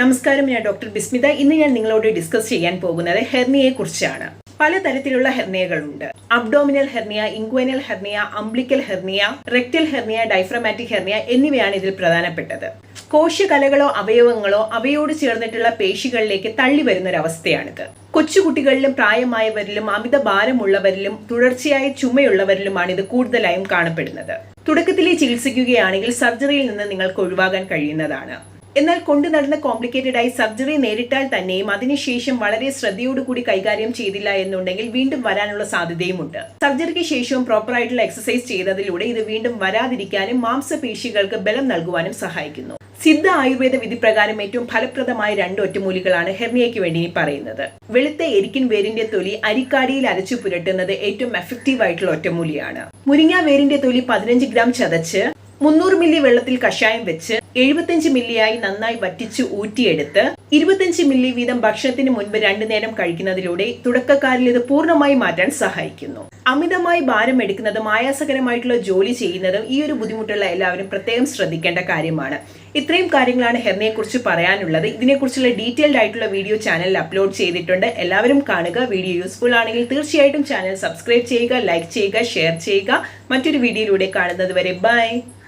നമസ്കാരം ഞാൻ ഡോക്ടർ ബിസ്മിത. ഇന്ന് ഞാൻ നിങ്ങളോട് ഡിസ്കസ് ചെയ്യാൻ പോകുന്നത് ഹെർണിയെ കുറിച്ചാണ്. പലതരത്തിലുള്ള ഹെർണിയകളുണ്ട്. Abdominal hernia inguinal hernia umbilical hernia rectal hernia diaphragmatic hernia എന്നിവയാണ് ഇതിൽ പ്രധാനപ്പെട്ടത്. കോശകലകളോ അവയവങ്ങളോ അവയോട് ചേർന്നിട്ടുള്ള പേശികളിലേക്ക് തള്ളി വരുന്നൊരവസ്ഥയാണിത്. കൊച്ചുകുട്ടികളിലും പ്രായമായവരിലും അമിത ഭാരമുള്ളവരിലും തുടർച്ചയായ ചുമയുള്ളവരിലുമാണ് ഇത് കൂടുതലായും കാണപ്പെടുന്നത്. തുടക്കത്തിലെ ചികിത്സിക്കുകയാണെങ്കിൽ സർജറിയിൽ നിന്ന് നിങ്ങൾക്ക് ഒഴിവാകാൻ കഴിയുന്നതാണ്. എന്നാൽ കൊണ്ടു നടന്ന കോംപ്ലിക്കേറ്റഡ് ആയി സർജറി നേരിട്ടാൽ തന്നെയും അതിനുശേഷം വളരെ ശ്രദ്ധയോടുകൂടി കൈകാര്യം ചെയ്തില്ല എന്നുണ്ടെങ്കിൽ വീണ്ടും വരാനുള്ള സാധ്യതയുമുണ്ട്. സർജറിക്ക് ശേഷവും പ്രോപ്പർ ആയിട്ടുള്ള എക്സസൈസ് ചെയ്തതിലൂടെ ഇത് വീണ്ടും വരാതിരിക്കാനും മാംസപേശികൾക്ക് ബലം നൽകുവാനും സഹായിക്കുന്നു. സിദ്ധ ആയുർവേദ വിധി പ്രകാരം ഏറ്റവും ഫലപ്രദമായ രണ്ട് ഒറ്റമൂലികളാണ് ഹെർണിയയ്ക്ക് വേണ്ടി ഇനി പറയുന്നത്. വെളുത്ത എരിക്കിൻ വേരിന്റെ തൊലി അരിക്കാടിയിൽ അരച്ചു പുരട്ടുന്നത് ഏറ്റവും എഫക്റ്റീവ് ആയിട്ടുള്ള ഒറ്റമൂലിയാണ്. മുരിങ്ങ വേരിന്റെ തൊലി പതിനഞ്ച് ഗ്രാം ചതച്ച് മുന്നൂറ് മില്ലി വെള്ളത്തിൽ കഷായം വെച്ച് എഴുപത്തഞ്ച് മില്ലിയായി നന്നായി വറ്റിച്ച് ഊറ്റിയെടുത്ത് ഇരുപത്തഞ്ച് മില്ലി വീതം ഭക്ഷണത്തിന് മുൻപ് രണ്ടു നേരം കഴിക്കുന്നതിലൂടെ തുടക്കക്കാരിൽ ഇത് പൂർണമായി മാറ്റാൻ സഹായിക്കുന്നു. അമിതമായി ഭാരം എടുക്കുന്നതും ആയാസകരമായിട്ടുള്ള ജോലി ചെയ്യുന്നതും ഈ ഒരു ബുദ്ധിമുട്ടുള്ള എല്ലാവരും പ്രത്യേകം ശ്രദ്ധിക്കേണ്ട കാര്യമാണ്. ഇത്രയും കാര്യങ്ങളാണ് ഹെർണയെ കുറിച്ച് പറയാനുള്ളത്. ഇതിനെക്കുറിച്ചുള്ള ഡീറ്റെയിൽഡ് ആയിട്ടുള്ള വീഡിയോ ചാനലിൽ അപ്ലോഡ് ചെയ്തിട്ടുണ്ട്. എല്ലാവരും കാണുക. വീഡിയോ യൂസ്ഫുൾ ആണെങ്കിൽ തീർച്ചയായിട്ടും ചാനൽ സബ്സ്ക്രൈബ് ചെയ്യുക ലൈക്ക് ചെയ്യുക ഷെയർ ചെയ്യുക. മറ്റൊരു വീഡിയോയിലൂടെ കാണുന്നത് വരെ ബൈ.